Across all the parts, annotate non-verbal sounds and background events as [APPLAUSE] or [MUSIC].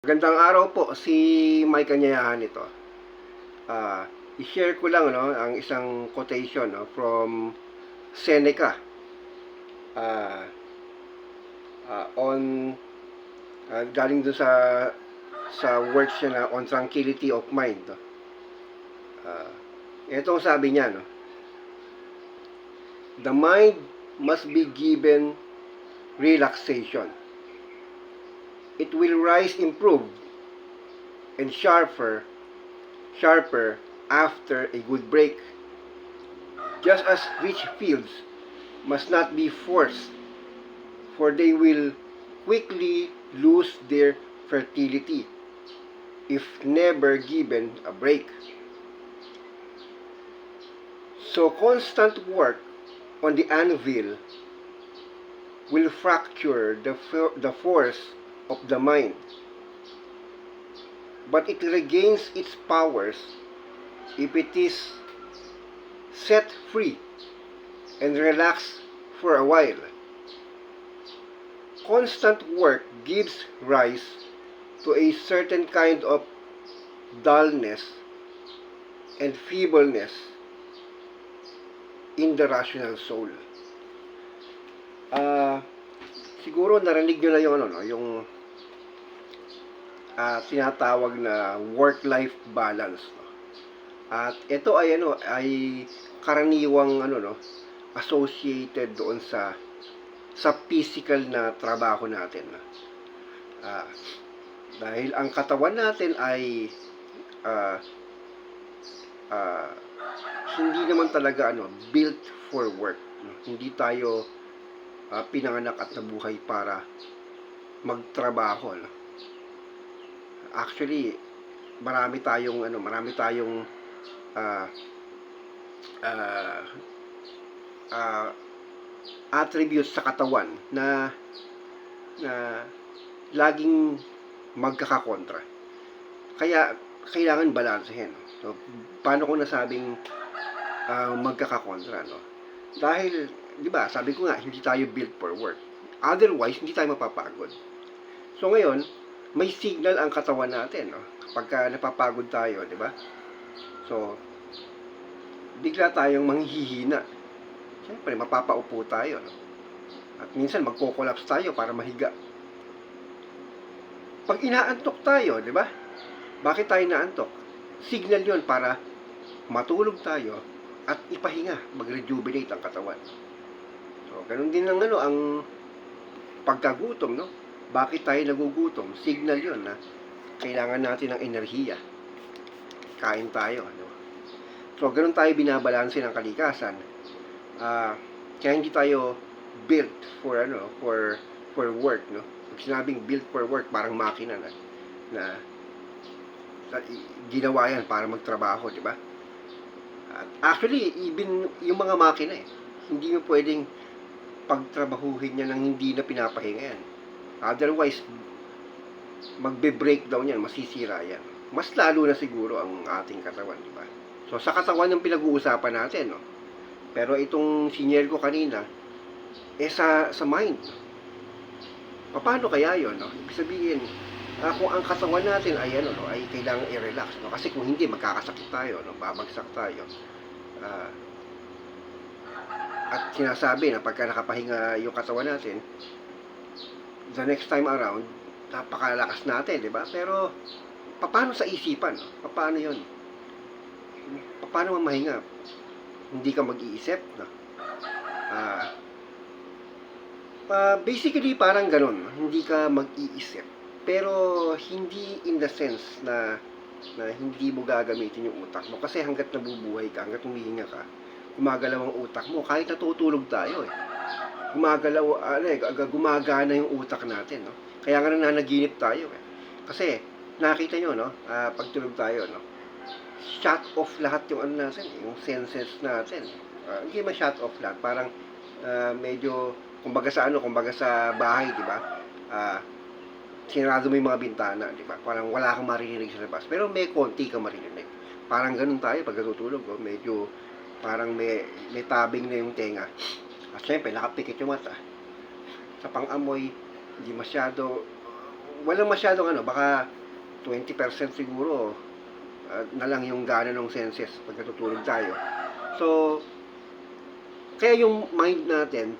Magandang araw po, si Mike Kanyayahan ito. Ah, i-share ko lang no, ang isang quotation no, from Seneca. Ah, ah, on ah, galing doon sa sa works niya na on tranquility of mind. No. Ah, ito sabi niya no. The mind must be given relaxation it will rise improved and sharper sharper after a good break. Just as rich fields must not be forced for they will quickly lose their fertility if never given a break. So constant work on the anvil will fracture the, the force of the mind. But it regains its powers if it is set free and relaxed for a while. Constant work gives rise to a certain kind of dullness and feebleness in the rational soul. Ah, siguro narinig nyo na yung ano, no, yung ah, tinatawag na work-life balance. No? At ito ay ano ay karaniwang ano no associated doon sa sa physical na trabaho natin. no? Ah, dahil ang katawan natin ay ah, ah, hindi naman talaga ano built for work. no? Hindi tayo ah, pinanganak at nabuhay para magtrabaho. No? Actually, marami tayong ano, marami tayong ah ah ah, attributes sa katawan na na laging magkakakontra. Kaya kailangan balansehin. So, paano ko nasabing ah, magkakakontra, no? Dahil, di ba, sabi ko nga, hindi tayo built for work. Otherwise, hindi tayo mapapagod. So, ngayon, may signal ang katawan natin, no? Kapag ka napapagod tayo, di ba? So, bigla tayong manghihina. Siyempre, mapapaupo tayo, no? At minsan, magko-collapse tayo para mahiga. Pag inaantok tayo, di ba? Bakit tayo naantok? Signal yon para matulog tayo at ipahinga, mag-rejuvenate ang katawan. So, ganun din ang ano, ang pagkagutom, no? Bakit tayo nagugutom? Signal yon na kailangan natin ng enerhiya. Kain tayo, ano? So, ganun tayo binabalanse ng kalikasan. Ah, kaya hindi tayo built for ano, for for work, no? Pag sinabing built for work, parang makina na na, na ginawa yan para magtrabaho, di ba? At actually, even yung mga makina eh, hindi mo pwedeng pagtrabahuhin niya ng hindi na pinapahinga yan. Otherwise, magbe-breakdown yan, masisira yan. Mas lalo na siguro ang ating katawan, di ba? So, sa katawan yung pinag-uusapan natin, no? Pero itong senior ko kanina, eh sa, sa mind. Paano kaya yon no? Ibig sabihin, ah, kung ang katawan natin ay ano, no, ay kailangan i-relax, no? Kasi kung hindi, magkakasakit tayo, no? Babagsak tayo. Ah, at sinasabi na pagka nakapahinga yung katawan natin, the next time around, napakalakas natin, di ba? Pero, paano sa isipan? no? Paano yon? Paano mamahinga? Hindi ka mag-iisip, no? Ah, ah, basically, parang ganun. Hindi ka mag-iisip. Pero, hindi in the sense na na hindi mo gagamitin yung utak mo. Kasi hanggat nabubuhay ka, hanggat humihinga ka, gumagalaw ang utak mo. Kahit natutulog tayo eh. Gumagalaw, ano eh, ag- gumagana yung utak natin, no? Kaya nga nananaginip tayo eh. Kasi, nakita nyo, no? Ah, pagtulog tayo, no? Shut off lahat yung ano natin, eh, yung senses natin. Ah, hindi man shut off lahat. Parang, ah, medyo, kumbaga sa ano, kumbaga sa bahay, di ba? Ah, sinarado mo yung mga bintana, di ba? Parang wala kang maririnig sa labas. Pero may konti kang maririnig. Parang ganun tayo pag natutulog, oh. medyo parang may, may tabing na yung tenga. At syempre, nakapikit yung mata. Sa pang-amoy, hindi masyado, walang masyadong ano, baka 20% siguro ah, na lang yung gana ng senses pag natutulog tayo. So, kaya yung mind natin,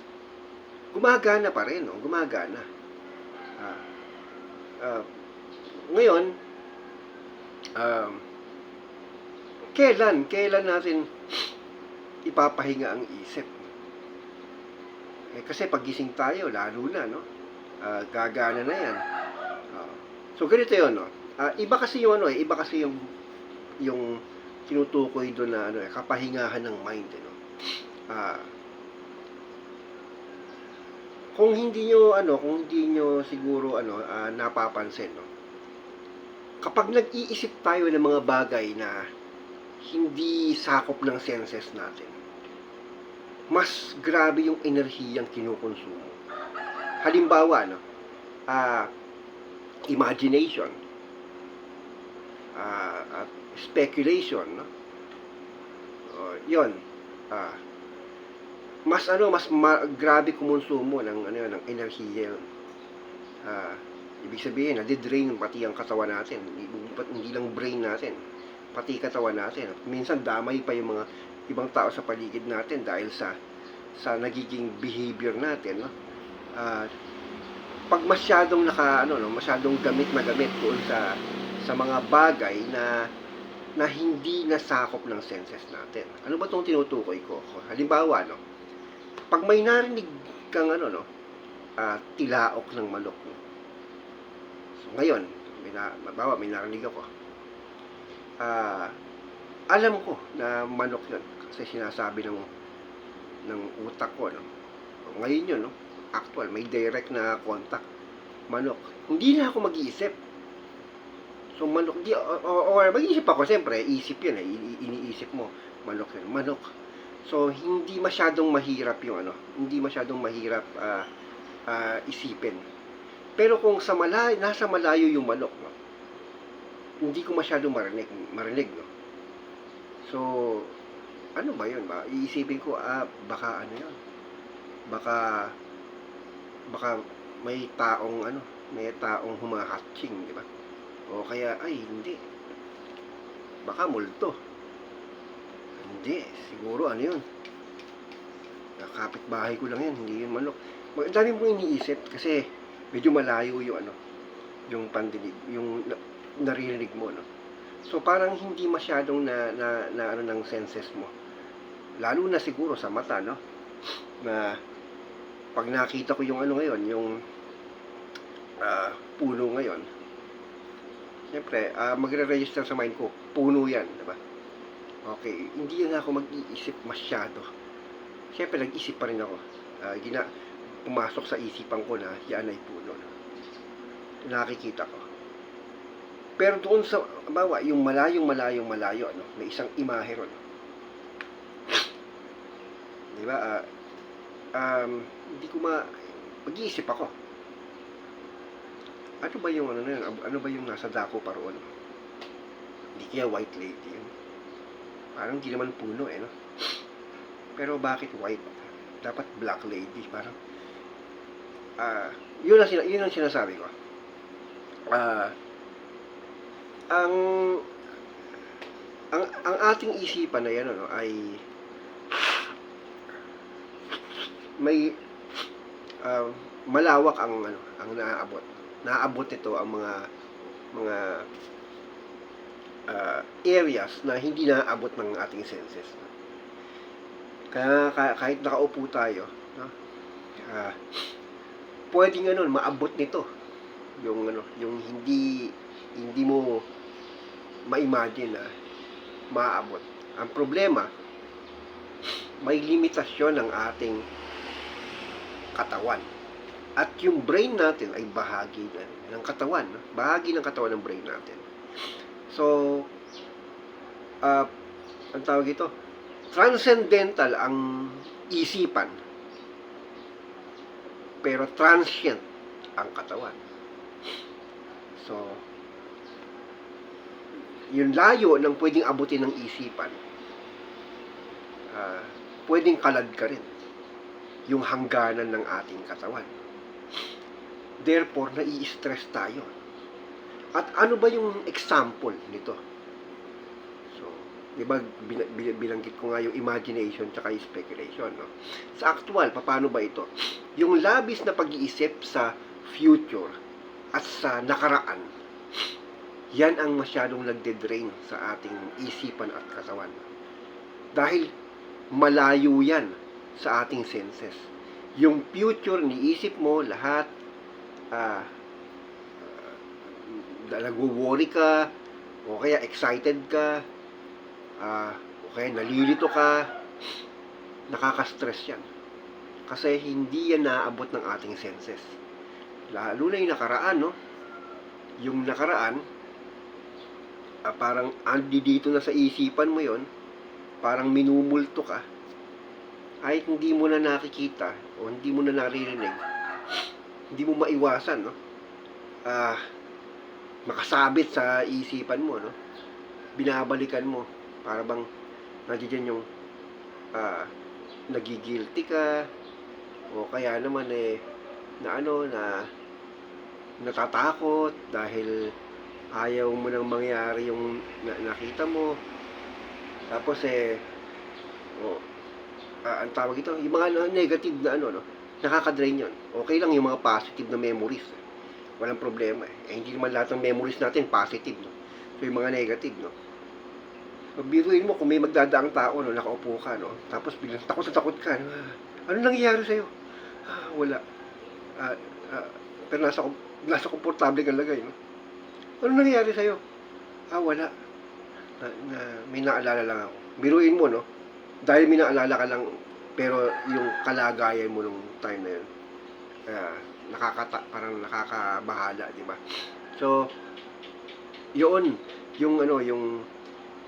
gumagana pa rin, no? gumagana. Ah, ah, ngayon, um, kailan, kailan natin ipapahinga ang isip? Eh, kasi pagising tayo, lalo na, no? Ah, gagana na yan. Ah, so, ganito yun, no? Ah, iba kasi yung ano eh, iba kasi yung yung tinutukoy doon na ano eh, kapahingahan ng mind, eh, no? Ah, kung hindi nyo ano, kung hindi nyo siguro ano, ah, napapansin, no? Kapag nag-iisip tayo ng mga bagay na hindi sakop ng senses natin, mas grabe yung enerhiyang kinukonsumo. Halimbawa, no, ah, imagination, ah, at speculation, no? Oh, yun, ah, mas ano, mas ma- grabe kumonsumo ng ano ng enerhiya. yun. Ah, ibig sabihin, nadidrain pati ang katawan natin. Hindi, hindi lang brain natin, pati katawan natin. At minsan damay pa yung mga ibang tao sa paligid natin dahil sa sa nagiging behavior natin, no? Ah, pag masyadong naka ano no, masyadong gamit na gamit doon sa sa mga bagay na na hindi nasakop ng senses natin. Ano ba 'tong tinutukoy ko? Halimbawa, no, pag may narinig kang ano no, ah, tilaok ng manok. No? So ngayon, may na, bawa may narinig ako. Ah, alam ko na manok 'yon kasi sinasabi ng ng utak ko no. Ngayon 'yun no, actual may direct na contact manok. Hindi na ako mag-iisip. So manok di o, o- or mag-iisip ako siyempre, isip 'yun eh, ini- iniisip mo manok 'yun, manok. So hindi masyadong mahirap yung ano, hindi masyadong mahirap ah, ah, isipin. Pero kung sa malayo, nasa malayo yung manok, no, hindi ko masyadong marinig, marinig, no. So, ano ba yun ba? Iisipin ko, ah, baka ano yun? Baka, baka may taong ano, may taong humahatching, di ba? O kaya, ay, hindi. Baka multo. Hindi, siguro ano yun. Kapit bahay ko lang yan, hindi yun manok. Ang mong iniisip kasi medyo malayo yung ano, yung pandinig, yung na- naririnig mo, no? So parang hindi masyadong na, na, na ano ng senses mo. Lalo na siguro sa mata, no? Na pag nakita ko yung ano ngayon, yung ah, puno ngayon, Siyempre, ah, magre-register sa mind ko, puno yan, di ba? Okay, hindi na ako mag-iisip masyado. Siyempre, nag-isip pa rin ako. Ah, gina, pumasok sa isipan ko na yan ay puno. No? Nakikita ko. Pero doon sa, bawa, yung malayong malayong malayo, ano, may isang imahe ron. Di ba? Ah, um, hindi ko ma... Mag-iisip ako. Ano ba yung ano na yun? Ano ba yung nasa dako pa roon? Hindi kaya white lady yun. Parang hindi naman puno eh, no? Pero bakit white? Dapat black lady. Parang, ah, yun, ang, sina- yun ang sinasabi ko. Ah, ang, ang, ang ating isipan na yan, ano, ay, may, ah, malawak ang, ano, ang naaabot. Naaabot ito ang mga, mga, ah, areas na hindi naaabot ng ating senses. Kaya ka- kahit nakaupo tayo, no? Ah, pwedeng ano, maabot nito yung ano, yung hindi hindi mo ma-imagine na maaabot. Ang problema, may limitasyon ng ating katawan. At yung brain natin ay bahagi na, ng katawan. Bahagi ng katawan ng brain natin. So, uh, ang tawag ito, transcendental ang isipan. Pero transient ang katawan. So, yung layo ng pwedeng abutin ng isipan, ah, pwedeng kalad ka rin yung hangganan ng ating katawan. Therefore, nai-stress tayo. At ano ba yung example nito? So, di ba, bilanggit ko nga yung imagination tsaka speculation, no? Sa actual, paano ba ito? Yung labis na pag-iisip sa future at sa nakaraan, yan ang masyadong nagde-drain sa ating isipan at katawan. Dahil malayo yan sa ating senses. Yung future, niisip mo lahat, ah, nagwo-worry ka, o kaya excited ka, ah, o kaya nalilito ka, nakaka-stress yan. Kasi hindi yan naaabot ng ating senses. Lalo na yung nakaraan, no? Yung nakaraan, ah, parang andi dito na sa isipan mo yon parang minumulto ka, ay hindi mo na nakikita o hindi mo na naririnig, hindi mo maiwasan, no? Ah, makasabit sa isipan mo, no? Binabalikan mo, para bang nandiyan yung ah, nagigilty ka, o kaya naman eh, na ano, na natatakot dahil ayaw mo nang mangyari yung na- nakita mo. Tapos eh, oh, ah, ang tawag ito, yung mga na- negative na ano, no? nakaka-drain yun. Okay lang yung mga positive na memories. Walang problema eh. eh hindi naman lahat ng memories natin positive, no? So yung mga negative, no? So, mo kung may magdadaang tao, no, nakaupo ka, no? Tapos biglang takot na takot ka, no? Ano nangyayari sa'yo? Ah, wala. Ah, ah, pero nasa, nasa komportable kang lagay, no? Ano nangyayari sa'yo? Ah, wala. Na, na, may naalala lang ako. Biruin mo, no? Dahil may naalala ka lang, pero yung kalagayan mo nung time na yun, kaya nakakata, parang nakakabahala, di ba? So, yun, yung ano, yung,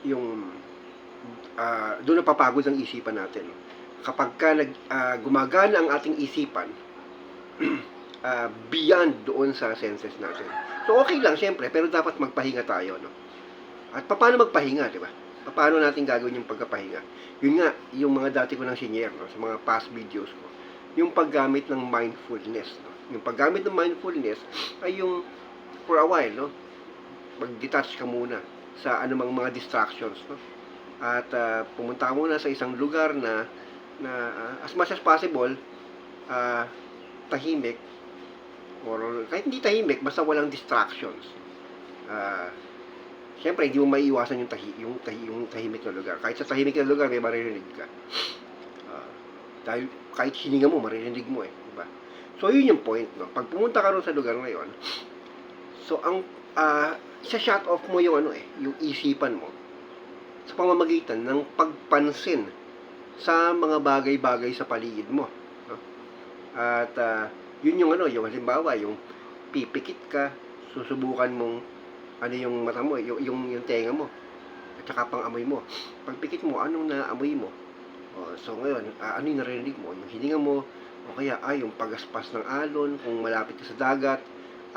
yung, ah doon napapagod ang isipan natin. Kapag ka nag, ah, gumagana ang ating isipan, [CLEARS THROAT] ah, beyond doon sa senses natin. So, okay lang, syempre, pero dapat magpahinga tayo, no? At paano magpahinga, di ba? Paano natin gagawin yung pagkapahinga? Yun nga, yung mga dati ko nang senior, no, sa mga past videos ko, yung paggamit ng mindfulness, no? Yung paggamit ng mindfulness ay yung for a while, no? Mag-detach ka muna sa anumang mga distractions, no? At ah, pumunta ka muna sa isang lugar na na ah, as much as possible ah, tahimik or kahit hindi tahimik basta walang distractions. Ah, Siyempre, hindi mo maiiwasan yung, tahi, yung, tahi, yung tahimik na lugar. Kahit sa tahimik na lugar, may maririnig ka. Ah, dahil kahit hininga mo, maririnig mo eh. Diba? So, yun yung point. No? Pag pumunta ka rin sa lugar na yun, so, ang, ah, isa-shut off mo yung ano eh, yung isipan mo sa pamamagitan ng pagpansin sa mga bagay-bagay sa paligid mo. No? At ah, yun yung ano, yung halimbawa, yung pipikit ka, susubukan mong ano yung mata mo, yung, yung, yung tenga mo, at saka pang amoy mo. Pagpikit mo, anong naamoy mo? O, so ngayon, ah, ano yung narinig mo? Yung hininga mo, o kaya, ay, yung pagaspas ng alon, kung malapit ka sa dagat,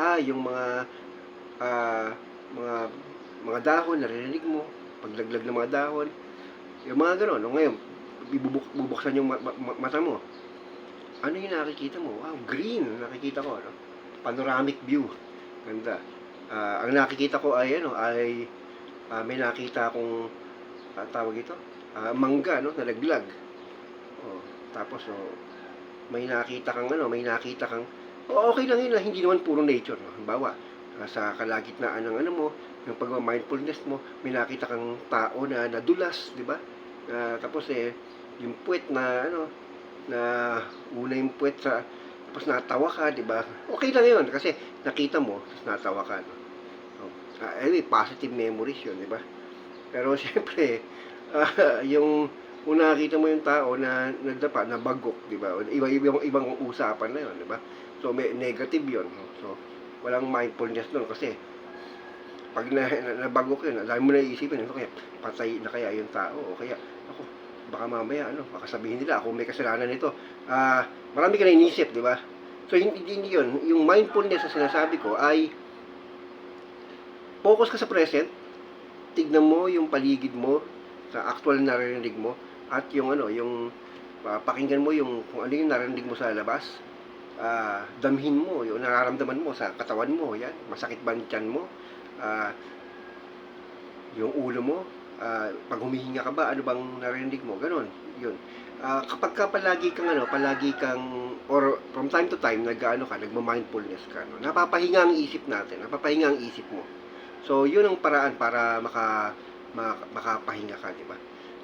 ah, yung mga, ah, mga, mga dahon, naririnig mo, paglaglag ng mga dahon, yung mga gano'n. No? Ngayon, ibubuk, bubuksan yung ma- ma- mata mo. Ano yung nakikita mo? Wow, green, nakikita ko, no? Panoramic view. Ganda. Ah, ang nakikita ko ay ano ay ah, may nakita akong ah, tawag ito? Ah, mangga no nalaglag oh, tapos oh, may nakita kang ano may nakita kang oh, okay lang yun hindi naman puro nature no. Halimbawa ah, sa kalagitnaan ng ano mo yung pag mindfulness mo may nakita kang tao na nadulas di ba? Ah, tapos eh yung puwet na ano na una yung puwet sa tapos natawa ka, di ba? Okay lang yun kasi nakita mo, natawa ka. No? Ah, anyway, positive memories yun, di ba? Pero [LAUGHS] siyempre, ah, yung kung nakita mo yung tao na nagdapa, na bagok, di ba? Iba, ibang, ibang usapan na yun, di ba? So, may negative yun. No? So, walang mindfulness doon kasi pag na, na, nabagok yun, dahil mo na iisipin, ano kaya, patay na kaya yung tao, o kaya, ako, baka mamaya, ano, baka sabihin nila, ako may kasalanan nito. Ah, marami ka na inisip, di ba? So, hindi, hindi yun. Yung mindfulness na sinasabi ko ay focus ka sa present, tignan mo yung paligid mo, sa actual na narinig mo, at yung ano, yung ah, pakinggan mo yung kung ano yung narinig mo sa labas, ah, damhin mo, yung nararamdaman mo sa katawan mo, yan, masakit ba ang tiyan mo, ah, yung ulo mo, ah, pag humihinga ka ba, ano bang narinig mo, ganon, yun. Ah, kapag ka palagi kang ano, palagi kang, or from time to time, nag-ano ka, nagma-mindfulness ka, no? napapahinga ang isip natin, napapahinga ang isip mo. So, yun ang paraan para maka, maka makapahinga ka, di ba?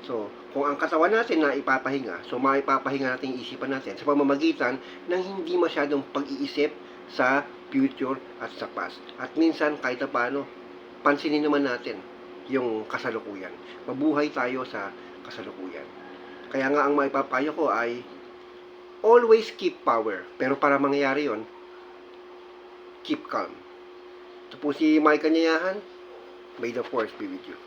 So, kung ang katawan natin na ipapahinga, so maipapahinga natin yung isipan natin sa pamamagitan ng hindi masyadong pag-iisip sa future at sa past. At minsan, kahit na paano, pansinin naman natin yung kasalukuyan. Mabuhay tayo sa kasalukuyan. Kaya nga ang maipapayo ko ay always keep power. Pero para mangyayari yon keep calm. Ito po si Mike Kanyayahan. May the force be with you.